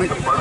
போட்டு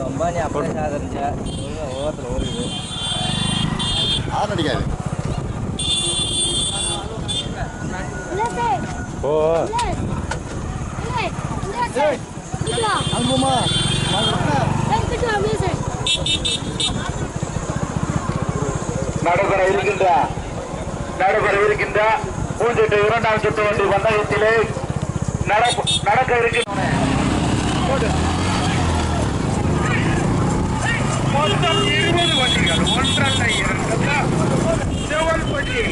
ரொம்ப நீ அப்படியே சாதரிச்சா ஓரத்தில் ஓடுது ஆறு அடிக்காது ஓ அங்குமா நடைபெற இருக்கின்ற நடைபெற இருக்கின்ற மூன்று இரண்டாம் சுற்று வண்டி பந்தயத்திலே நடக்க இருக்கின்ற மொத்தம் இருபது வண்டிகள். ஒன்றல்ல இரண்டு. செவல்பட்டி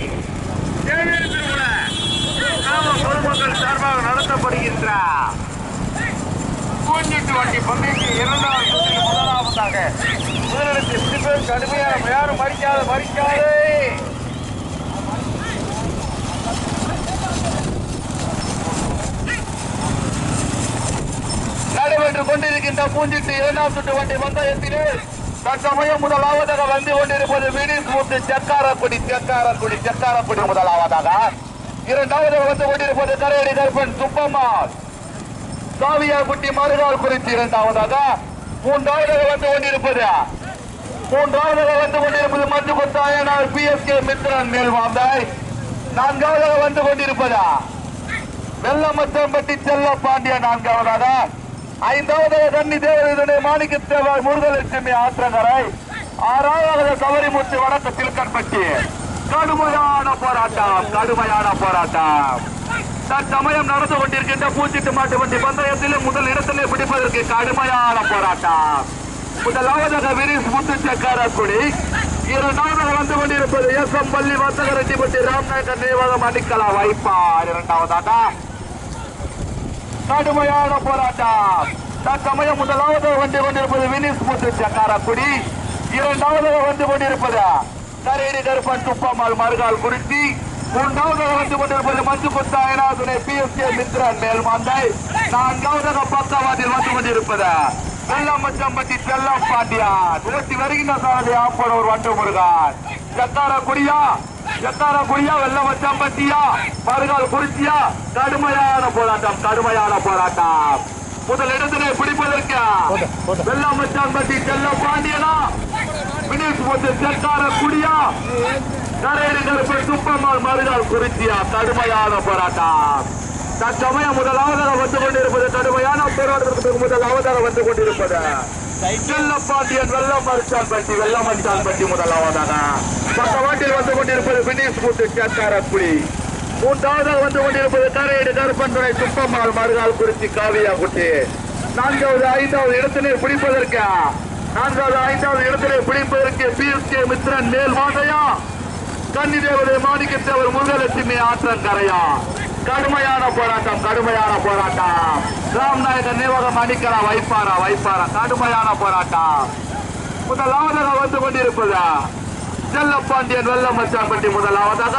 தேவேர் திருவிழா கிராம பொதுமக்கள் சார்பாக நடத்தப்படுகின்ற பூஞ்செட்டு வண்டி பந்தயத்தில் இரண்டாவது சுற்றில் முதலாவதாக. முதலிடத்தில் பிடிப்பது கடுமையான யாரும் மறிக்காது மறிக்காது. சென்று கொண்டிருக்கின்ற பூஞ்சிட்டு இரண்டாம் சுற்று வண்டி பந்தயத்திலே தற்சமயம் முதலாவதாக வந்து கொண்டிருப்பது வினிஸ் மூத்து செக்காரக்குடி செக்காரக்குடி செக்காரக்குடி முதலாவதாக. இரண்டாவது வந்து கொண்டிருப்பது கரையடி கருப்பன் சுப்பம்மாள். சாவியாகுட்டி மறுநாள் குறித்து இரண்டாவதாக. மூன்றாவதாக வந்து கொண்டிருப்பது மூன்றாவதாக வந்து கொண்டிருப்பது Manju Kothayanar P S K Mithran Melvanthai நான்காவதாக வந்து கொண்டிருப்பதா வெள்ளமத்தம்பட்டி செல்ல பாண்டிய நான்காவதாக. ஐந்தாவது தண்ணி தேவதனுடைய மாணிக்க தேவாய் முருகலட்சுமி ஆற்றங்கரை. ஆறாவது சபரிமுத்து வடக்கு தில்கன்பட்டி கடுமையான போராட்டம் கடுமையான போராட்டம். தற்சமயம் நடந்து கொண்டிருக்கின்ற பூச்சிட்டு மாட்டு வண்டி பந்தயத்தில் முதல் இடத்திலே பிடிப்பதற்கு கடுமையான போராட்டம். முதலாவதாக விரிஸ் முத்து இரு இரண்டாவதாக வந்து கொண்டிருப்பது எஸ் எம் பள்ளி வர்த்தக ரெட்டிப்பட்டி ராம்நாயக்கர் நினைவாகம் அடிக்கலா வைப்பார் இரண்டாவதாக கடுமையான போராட்டம். தற்சமயம் முதலாவது வந்து கொண்டிருப்பது வினிஸ் முத்து சக்காரக்குடி இரண்டாவது வந்து கொண்டிருப்பது கரேடி கருப்பன் துப்பம்மாள் மறுகால் குறித்தி மூன்றாவதாக வந்து கொண்டிருப்பது Manju குத்தாயனாதுனை P S K Mithran Melmanthai. நான்காவதாக பக்கவாதில் வந்து கொண்டிருப்பது வெள்ளமச்சம்பட்டி செல்லம் பாண்டியான் ஓட்டி வருகின்ற சாரதி ஆப்பனூர் வண்டு முருகான். சக்காரக்குடியா எத்தாரக்குடியா வெள்ளமச்சம்பட்டியா மறுகால் குறிச்சியா? கடுமையான போராட்டம் கடுமையான போராட்டம். முதல் இடத்திலே பிடிப்பதற்கு வெள்ளமச்சான்பட்டி செல்ல பாண்டியனா? வினேஷ் போட்டு செக்கார குடியா கரையடி கருப்பு சுப்பம்மாள் மறுகால் குறிச்சியா? கடுமையான போராட்டம். தற்சமயம் முதலாவதாக வந்து கொண்டிருப்பது கடுமையான போராட்டத்திற்கு முதலாவதாக வந்து கொண்டிருப்பது. செல்லப்பாண்டியன் வெள்ளம் மறுச்சான் பட்டி வெள்ளம் மறுச்சான் பட்டி முதலாவதாக. பக்கவாட்டில் வந்து கொண்டிருப்பது பினிஷ் கூட்டு சேத்தாரக்குடி மூன்றாவதாக வந்து கொண்டிருப்பது கரையீடு கருப்பன் துணை சுப்பம்மாள் மறுகால் குறிச்சி காவியா குட்டி நான்காவது ஐந்தாவது இடத்திலே பிடிப்பதற்கு? நான்காவது ஐந்தாவது இடத்திலே பிடிப்பதற்கு பி எஸ் கே மித்ரன் மேல் வாதையா கன்னி தேவதை மாணிக்கத்தேவர் முருகலட்சுமி ஆற்றன் கரையா கடுமையான போராட்டம் கடுமையான போராட்டம். ராம்நாயகர் நினைவகம் அணிக்கலா வைப்பாரா வைப்பாரா கடுமையான போராட்டம். முதலாவதாக வந்து கொண்டிருப்பதா செல்லப்பாண்டியன் வெள்ளமச்சாம்பட்டி முதலாவதாக.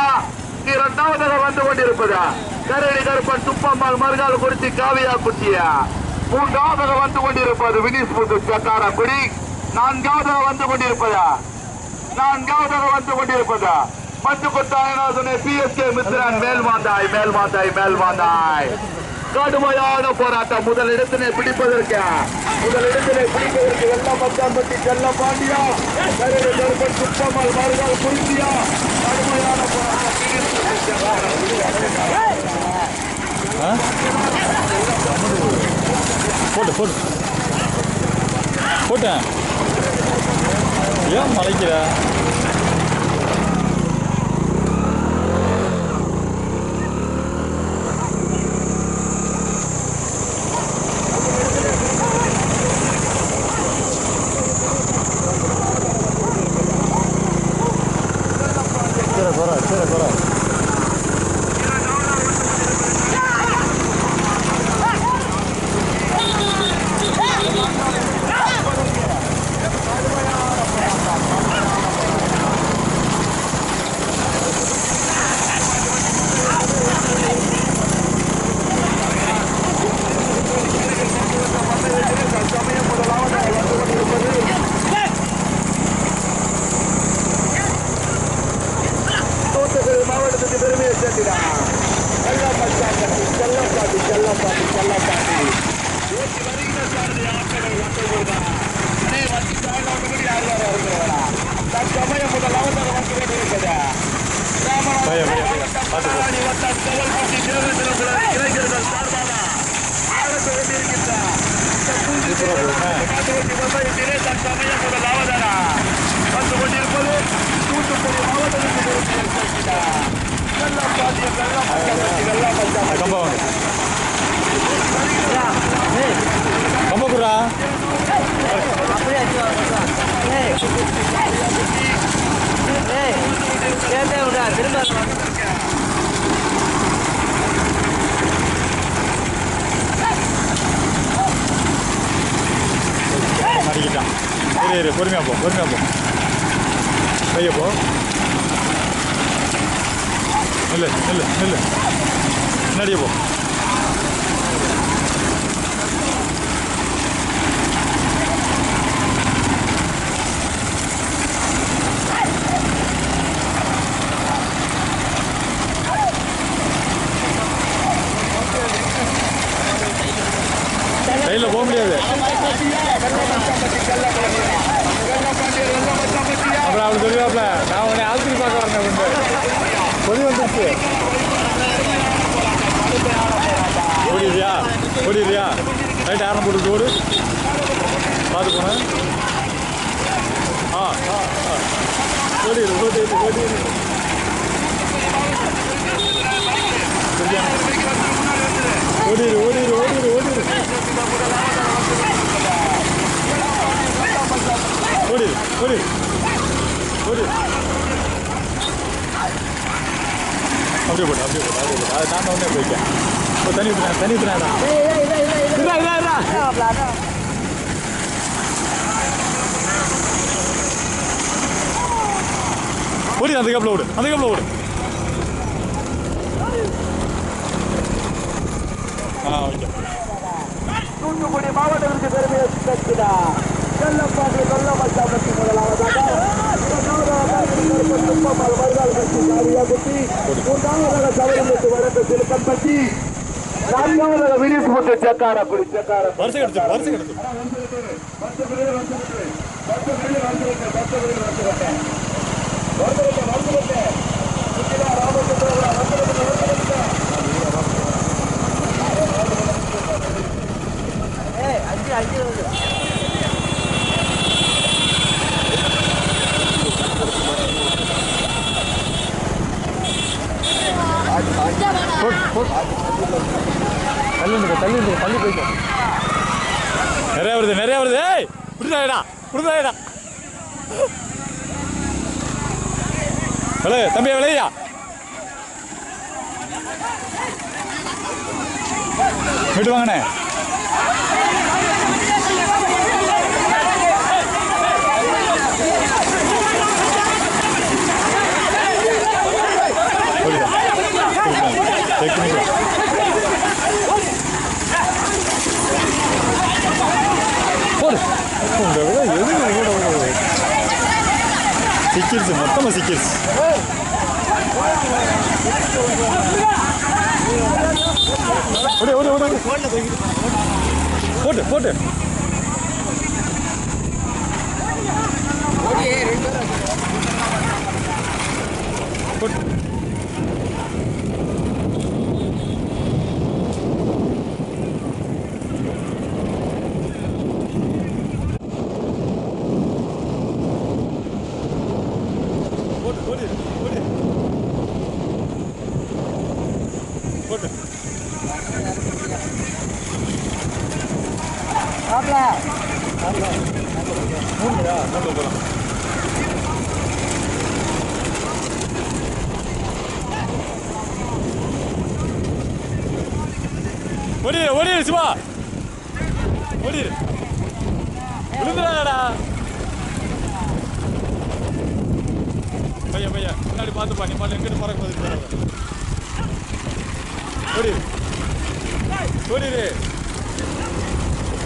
இரண்டாவதாக வந்து கொண்டிருப்பதா கரடி கருப்பன் துப்பம்மாள் மறுகால் குறிச்சி காவியா குட்டியா மூன்றாவதாக வந்து கொண்டிருப்பது வினிஸ் புது சக்காரக்குடி நான்காவதாக வந்து கொண்டிருப்பதா நான்காவதாக வந்து கொண்டிருப்பதா Manju P S K P S K Mithran Melmanthai Melmanthai Melmanthai. கடுமையான போராட்டம். முதல் இடத்தினை பிடிப்பதற்கு முதல் இடத்தினை பிடிப்பதற்கு வெள்ளம் மத்தாம்பட்டி செல்ல பாண்டியா கருடு சுத்தமல் மறுநாள் குறிச்சியா கடுமையான போராட்டம். போட்டு போட்டு போட்டேன். ஏன் மலைக்கிற? பொறுமையாக போ பொறுமையாக போ கையை போ இல்லை இல்லை இல்லை முன்னாடியே போ கையில் போக முடியாது அப்புறம் அவள் சொல்லுவாப்ல நான் உன்னை ஆஸ்பத்திரி பார்க்க வரேன் வந்து கொதி வந்துருச்சு. ஓடிடுறியா ஓடிடுறியா ரைட் ஆரம் போட்டு ஓடு பார்த்து போனேன். ஆ ஆ ஆ. ஓடிடு ஓடிடு ஓடிடு ஓடிடு ஓடிடு ஓடிடு ஓடிடு ஓடு ஓடு. ஓடு. அப்படியே போடு அப்படியே போடு அப்படியே போடு. அது நான் உடனே போய்க்கேன் இப்போ தனி விட்டுறேன் தனி விட்டுறேன் ஓடி அந்த கேப்பில் ஓடு அந்த கேப்பில் ஓடு. ஆ ஓகே. தூத்துக்குடி மாவட்டத்திற்கு பெருமையை செல்லப்பாட்டை கொல்லமல் தமிழகத்தின் முதலாவதாக குப்பம்மால் வருதால் கட்சி காலியாகுத்தி மூன்றாவதாக சபரிமலைக்கு வடக்கு சிலுக்கம்பட்டி நான்காவதாக விரிப்புட்டு செக்கார குடி செக்கார வருஷம் எடுத்து வருஷம் எடுத்து அஞ்சு அஞ்சு. தள்ளிடுங்க தள்ளிடுங்க தள்ளி போயிட்டு நிறைய வருது நிறைய வருது. ஏய் புரிதாடா புரிதாடா விளைய தம்பியா விளையா விட்டு வாங்கண்ணே. ஓடிடா. டெக்னிக்கா. போடு உங்க விட எதுக்கு கூட ஓடுது? சிக்கிருச்சு மொத்தமாக சிக்கிருச்சு ஓடு ஓடு ஓடு ஓடு. போட்டு போட்டு போட்டு போட்டு போட்டு போட்டு போட்டு மாப்பிள மூணுடா மூணு போகலாம் ஓடிடு ஓடிடு சிவா ஓடிடு விழுந்துடாடா பையன் பையன். முன்னாடி பார்த்துப்பா நீ பாட்டு எங்கிட்டு பறக்க போகுது ஓடி. ஓடிடு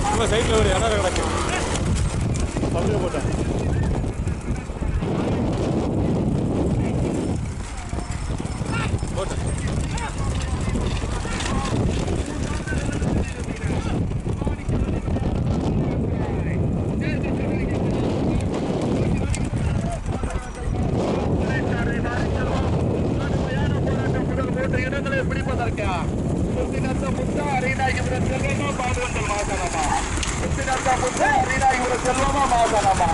நம்ம சைட்டில் ஒரு இடம் கிடக்கு. அப்படியே போட்டேன். இடங்களை பிடிப்பதற்கு? சுத்தினத்த முத்தா அரியநாயகிபுரம் செல்வமா பாடுவங்கள் மாசனமா சுத்தினத்த முத்தா அரியநாயகிபுரம் செல்வமா மாசனமா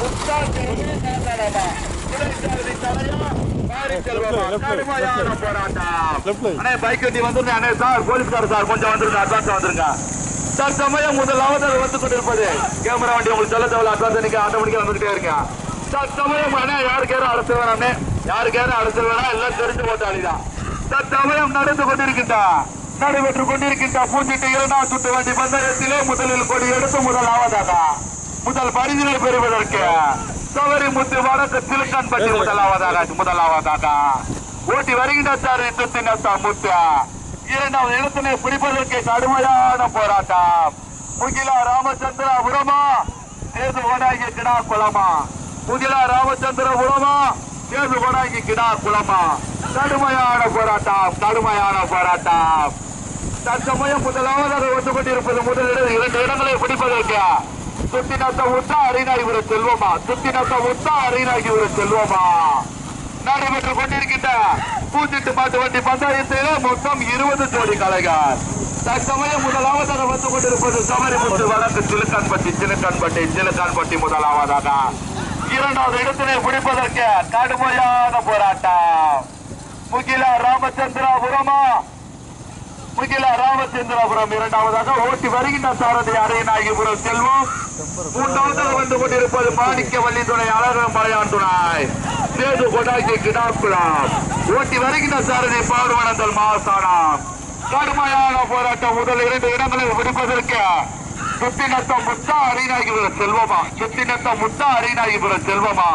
முத்தா செல்வமா துணைச்சாரதி தலையா? மாறி செல்வமா? கடுமையான போராட்டம். Left leg. அண்ணே பைக் கட்டி வந்துருங்க அண்ணே. சார் போலீஸ்கார் சார் கொஞ்சம் வந்துருங்க அட்வான்ஸ் வந்துருங்க. சார் சமயம் முதலாவது வந்து கொண்டிருப்பது. கேமரா வண்டி உங்களுக்கு சொல்ல தேவையில்ல அட்வான்ஸ் நீங்க ஆட்டோமேட்டிக்கா வந்துகிட்டே இருங்க. சார் சமயம் அண்ணே யாருக்கு யாரும் அரசு வேணாமே யாருக்கு யாரும் அரசு வேணாம் எல்லாம் தெரிஞ்சு ஓட்டாளிதான் சமயம் நடந்து கொண்டிருக்கின்றா. நடைபெற்று கொண்டிருக்கின்ற. பூஞ்சிட்டு இரண்டாம் சுட்டு வண்டி பந்தயத்திலே முதலில் கொடி எடுத்து முதலாவதாக முதல் பரிதினை பெறுவதற்கு சவரி முத்து வடக்கு சிலுக்கன் பட்டி முதலாவதாக முதலாவதாக ஓட்டி வருகின்ற சார் சுத்தினத்தா முத்து. இரண்டாவது இடத்தினை பிடிப்பதற்கு கடுமையான போராட்டம். முகிலா ராமச்சந்திரபுரமா தேர்ந்து கோடாங்கி கிடா குளமா. முகிலா ராமச்சந்திரபுரமா தேர்ந்து கோடாங்கி கிடா குளமா கடுமையான போராட்டம் கடுமையான போராட்டம். தற்சமயம் முதலாவதாக வந்து கொண்டிருப்பது முதலிடம் இரண்டு இடங்களை பிடிப்பதற்கு. சுத்தி நத்த உத்தா அரிநாயகிபுர செல்வமா? சுத்தினத்த உத்தா அரிநாயகிபுர செல்வமா? நடைபெற்று கொண்டிருக்கின்ற பூச்சிட்டு பாட்டு வண்டி பந்தயத்திலே மொத்தம் இருபது ஜோடி கலைகள். தற்சமயம் முதலாவதாக வந்து கொண்டிருப்பது சமரிமுத்து வழக்கு சிலுக்கான்பட்டி சிலுக்கான்பட்டி சிலுக்கான்பட்டி முதலாவதாக. இரண்டாவது இடத்திலே பிடிப்பதற்கு கடுமையான போராட்டம். முகில ராமச்சந்திராபுரமா? முகில ராமச்சந்திராபுரம் இரண்டாவதாக ஓட்டி வருகின்ற சாரதி அரையநாயகிபுரம் செல்வம். மூன்றாவதாக வந்து கொண்டிருப்பது மாணிக்க வள்ளி துணை அழகம் மலையான் துணை. சேது கொடாக்கி கிடாக்குளம். ஓட்டி வருகின்ற சாரதி பார்வனந்தல் மாசானம் கடுமையான போராட்டம் முதல் இரண்டு இடங்களை பிடிப்பதற்கு சுத்தினத்த முத்தா அரிநாயகிபுரம் செல்வமா? சுத்தினத்த முத்தா அரிநாயகிபுரம் செல்வமா?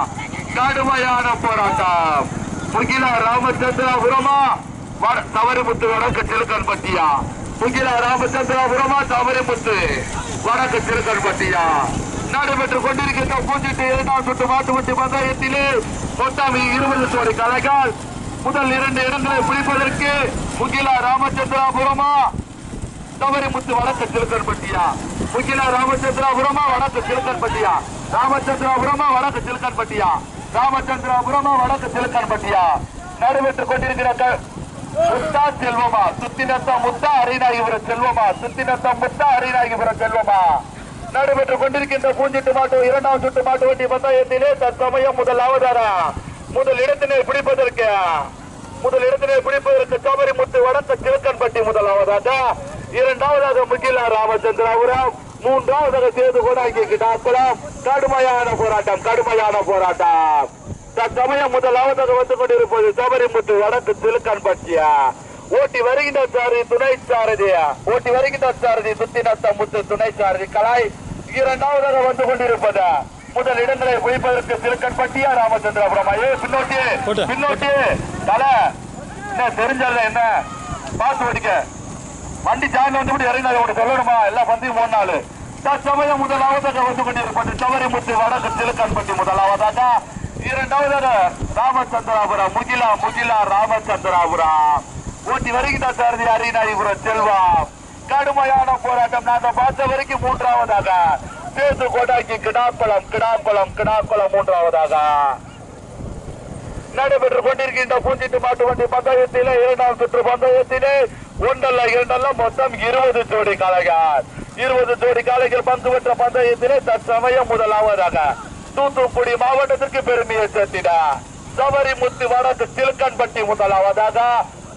கடுமையான போராட்டம். முகில ராமச்சந்திராபுரமா? வட- தவறிமுத்து வடக்கு சிலுக்கன்பட்டியா முகில ராமச்சந்திராபுரமா? தவறிமுத்து வடக்கு சிலுக்கன்பட்டியா நடைபெற்றுக் கொண்டிருக்கின்ற பூஞ்சிட்டு இரண்டாம் சுட்டு மாட்டுமட்டி பந்தயத்திலே மொத்தம் இருபது சோடி கலைகள் முதல் இரண்டு இடங்களை பிடிப்பதற்கு முகிலா ராமச்சந்திராபுரமா? தவறிமுத்து வடக்கு சிலுக்கன்பட்டியா முகிலா ராமச்சந்திராபுரமா வடக்கு சிலுக்கன்பட்டியா? ராமச்சந்திராபுரமா வடக்கு சிலுக்கன்பட்டியா? ராமச்சந்திராபுரமா வடக்கு சிலுக்கன்பட்டியா? நடுவிட்டுக் கொண்டிருக்கிற முத்தா செல்வமா? சுத்தினத்த முத்தா அரிநாயகிபுர செல்வமா? சுத்தினத்த முத்தா அரிநாயகிபுர செல்வமா? நடைபெற்றுக் கொண்டிருக்கின்ற பூஞ்சிட்டு மாட்டு இரண்டாம் சுட்டு மாட்டு வண்டி பந்தயத்திலே தற்சமயம் முதலாவதாரா முதல் இடத்தினை பிடிப்பதற்கு முதல் இடத்தினை பிடிப்பதற்கு சபரி முத்து வடக்கு சிறுக்கன்பட்டி முதலாவதாக இரண்டாவதாக முகிலா ராமச்சந்திராபுரம். மூன்றாவதாக சேது கோடாங்கி கிட்டாக்குளம் கடுமையான போராட்டம் கடுமையான போராட்டம். தற்சமயம் முதலாவதாக வந்து கொண்டிருப்பது சபரிமுத்து வடக்கு சிலுக்கன்பட்டியா ஓட்டி வருகின்ற சாரதி துணை சாரதி. ஓட்டி வருகின்ற சாரதி சுத்தினத்த முத்து துணை சாரதி. கலாய் இரண்டாவதாக வந்து கொண்டிருப்பது முதல் இடங்களை பிடிப்பதற்கு சிலுக்கன்பட்டியா ராமச்சந்திரபுரம். ஏ பின்னோட்டி. பின்னோட்டி தலை என்ன தெரிஞ்சல என்ன? பார்த்து ஓடிக்க வண்டி ஜாயின் வந்து இறங்கினாங்க அவங்க சொல்லணுமா? எல்லா பந்தியும் மூணு நாள். தற்சமயம் முதலாவதாக வந்து கொண்டிருப்பது சவரிமுத்து வடக்கு சிலுக்கன்பட்டி முதலாவதாக இரண்டாவதாக ராமச்சந்திராபுரம் முகிலா முகிலா ராமச்சந்திராபுரம். ஓட்டி வருகின்ற சாரதி அரியநாதிபுரம் செல்வம். கடுமையான போராட்டம். நாங்க பார்த்த வரைக்கும் மூன்றாவதாக சேது கோட்டாக்கி கிடாக்குளம் கிடாக்குளம் கிடாக்குளம் மூன்றாவதாக. நடைபெற்றுக் கொண்டிருக்கின்ற பூஞ்சிட்டு மாட்டு வண்டி பந்தயத்திலே இரண்டாம் சுற்று பந்தயத்திலே ஒன்றல்ல இரண்டல்ல மொத்தம் இருபது ஜோடி காளைகள். இருபது ஜோடி காளைகள் பங்கு பெற்ற பந்தயத்திலே தற்சமயம் முதலாவதாக தூத்துக்குடி மாவட்டத்திற்கு பெருமையை சேர்த்திட. சபரி முத்து வடக்கு சிலுக்கன்பட்டி முதலாவதாக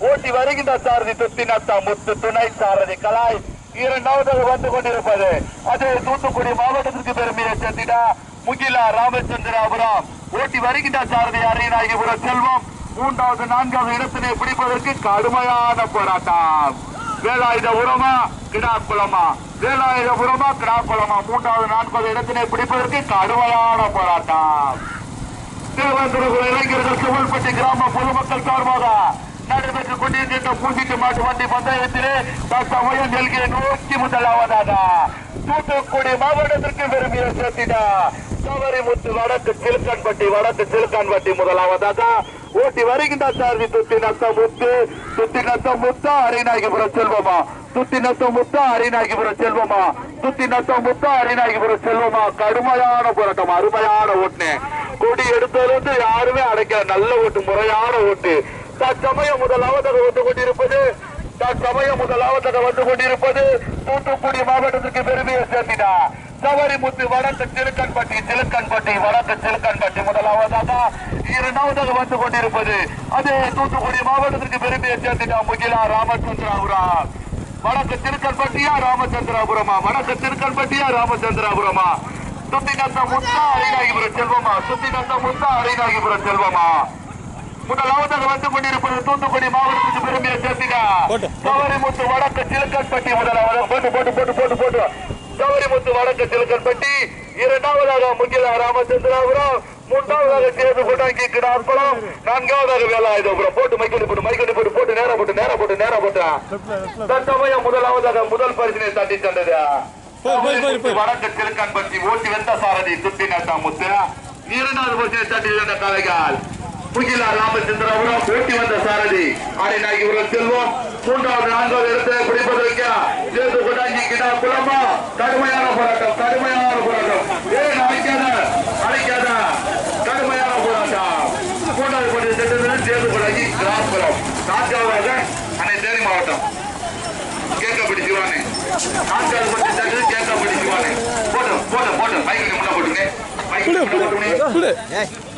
ஓட்டி வருகின்ற சாரதி துத்தினத்தா முத்து துணை சாரதி கலாய் இரண்டாவதாக வந்து கொண்டிருப்பது. அது தூத்துக்குடி மாவட்டத்திற்கு பெருமையை சேர்த்திட முகிலா ராமச்சந்திராபுரம் ஓட்டி வருகின்ற சாரதி அரியநாயகிபுரம் செல்வம். மூன்றாவது நான்காவது இடத்தினை பிடிப்பதற்கு கடுமையான போராட்டம். வேலாயுத உரமா கிடாக்குளமா? வேலாயுத உரமா கிடாக்குளமா? மூன்றாவது நான்காவது இடத்தினை பிடிப்பதற்கு கடுமையான போராட்டம். திருவனந்தபுரம் இளைஞர்கள் சுவல்பட்டி கிராம பொதுமக்கள் சார்பாக நடைபெற்றுக் கொண்டிருக்கின்ற பூசிட்டு மாட்டு வண்டி பந்தயத்திலே தற்சமயம் நெல்கிற நோக்கி முதலாவதாக தூத்துக்குடி மாவட்டத்திற்கு பெருமையை சேர்த்தினா சபரிமுத்து வடக்கு சிலுக்கான்பட்டி வடக்கு சிலுக்கான்பட்டி முதலாவதாக ஓட்டி வருகின்ற சாரதி துத்தி நத்த முத்து துத்தி நத்த முத்தா அரிநாயகிபுரம் செல்வமா? துத்தி நத்த முத்தா அரிநாயகிபுரம் செல்வமா? துத்தி நத்த முத்தா அரிநாயகிபுரம் செல்வமா? கடுமையான போராட்டம் அருமையான ஓட்டுனே. கொடி எடுத்ததுலேருந்து யாருமே அடைக்கல. நல்ல ஓட்டு முறையான ஓட்டு. தற்சமயம் முதலாவதாக வந்து கொண்டிருப்பது தற்சமயம் முதலாவதாக வந்து கொண்டிருப்பது தூத்துக்குடி மாவட்டத்திற்கு பெருமையை சேர்ந்தினா சவரிமுத்து வடக்கு சிலுக்கன்பட்டி சிலுக்கன்பட்டி வடக்கு சிலுக்கன்பட்டி முதலாவதாக இரண்டாவதாக வந்து கொண்டிருப்பது அதே தூத்துக்குடி மாவட்டத்திற்கு பெருமையை சேர்த்தினார் முகிலா ராமச்சந்திராபுரா. வடக்கு திருக்கன்பட்டியா ராமச்சந்திராபுரமா? வடக்கு திருக்கன்பட்டியா ராமச்சந்திராபுரமா? சுத்திநத்த முத்தா அரிநாகிபுரம் செல்வமா? சுத்திநத்த முத்தா அரிநாகிபுரம் செல்வமா? முதலாவதாக வந்து கொண்டிருப்பது தூத்துக்குடி மாவட்டத்துக்கு பெருமையை சேர்த்தினா போட்டு. சவரிமுத்து வடக்கு சிலுக்கன்பட்டி முதலாவது போட்டு போட்டு போட்டு போட்டு போட்டு. சவரிமுத்து வடக்கு சிலுக்கன்பட்டி இரண்டாவதாக முகிலா ராமச்சந்திராபுரம் மூன்றாவதாக சேது கொண்டாங்கி கிடார்பலம் நான்காவதாக வேலாயுதபுரம். போட்டு மைக்கடி போட்டு மைக்கடி போட்டு போட்டு நேரா போட்டு நேரா போட்டு நேரா போட்டு. தற்சமயம் முதலாவதாக முதல் பரிசினை தட்டி சென்றது. வடக்கு திருக்கன்பட்டி ஓட்டி வெந்த சாரதி சுத்தி நட்டா முத்து. இரண்டாவது பரிசினை தட்டி சென்ற கலைகள் முகிலா ராமச்சந்திரபுரம் ஓட்டி வந்த சாரதி. ஆரிநாயகிபுரம் செல்வம். மூன்றாவது நான்காவது இடத்தை பிடிப்பதற்கு சேது கொண்டாங்கி கிடா குளமா கடுமையான போராட்டம் கடுமையான போராட்டம். ஏன் அழைக்காத அழைக்காத கடுமையான போராட்டம். மூன்றாவது பரிசு சென்றது சேது கொண்டாங்கி கிராமப்புறம். நான்காவதாக அன்னை தேனி மாவட்டம். கேட்கப்படி சிவானே. நான்காவது பரிசு சென்றது கேட்கப்படி சிவானே. போட்டு போட்டு போட்டு மைக்கு முன்ன போட்டுங்க மைக்கு முன்ன போட்டுங்க